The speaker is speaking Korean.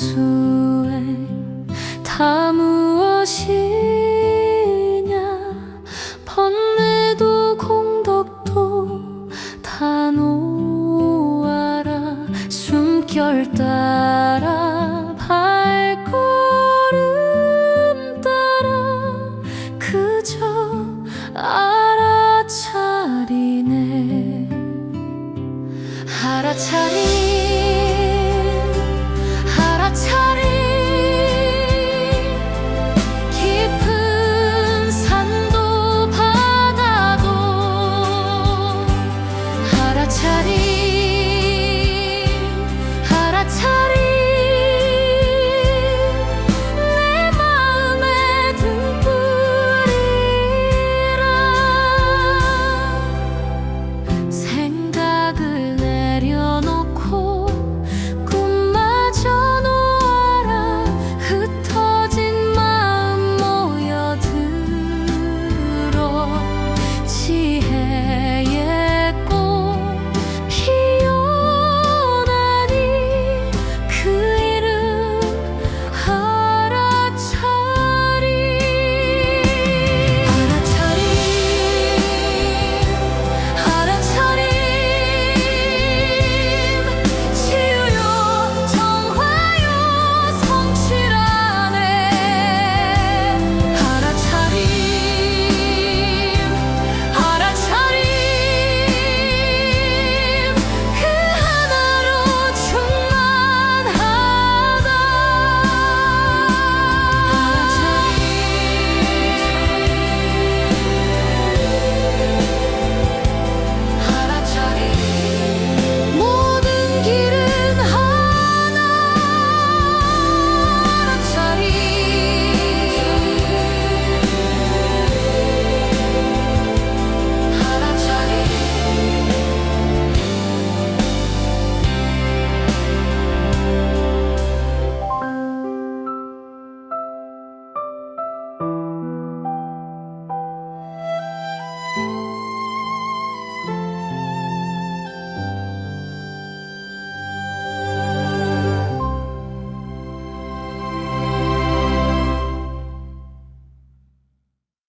수행 다 무엇이냐? 번뇌도 공덕도 다 놓아라. 숨결 따라 밝고 차리